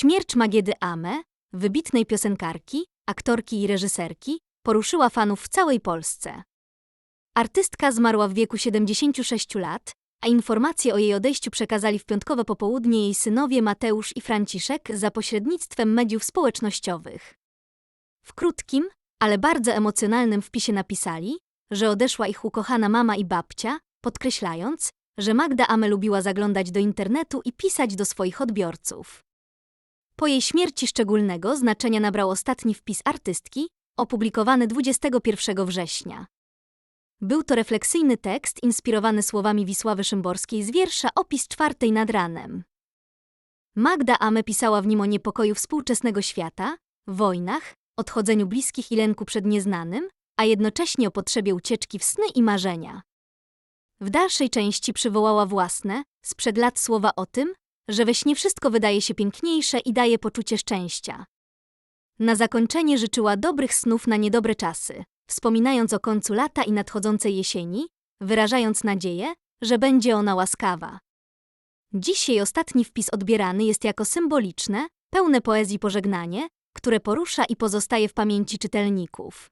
Śmierć Magiedy Ame, wybitnej piosenkarki, aktorki i reżyserki, poruszyła fanów w całej Polsce. Artystka zmarła w wieku 76 lat, a informacje o jej odejściu przekazali w piątkowe popołudnie jej synowie Mateusz i Franciszek za pośrednictwem mediów społecznościowych. W krótkim, ale bardzo emocjonalnym wpisie napisali, że odeszła ich ukochana mama i babcia, podkreślając, że Magda Ame lubiła zaglądać do internetu i pisać do swoich odbiorców. Po jej śmierci szczególnego znaczenia nabrał ostatni wpis artystki, opublikowany 21 września. Był to refleksyjny tekst inspirowany słowami Wisławy Szymborskiej z wiersza Opis czwartej nad ranem. Magda Ame pisała w nim o niepokoju współczesnego świata, wojnach, odchodzeniu bliskich i lęku przed nieznanym, a jednocześnie o potrzebie ucieczki w sny i marzenia. W dalszej części przywołała własne, sprzed lat słowa o tym, że we śnie wszystko wydaje się piękniejsze i daje poczucie szczęścia. Na zakończenie życzyła dobrych snów na niedobre czasy, wspominając o końcu lata i nadchodzącej jesieni, wyrażając nadzieję, że będzie ona łaskawa. Dziś jej ostatni wpis odbierany jest jako symboliczne, pełne poezji pożegnanie, które porusza i pozostaje w pamięci czytelników.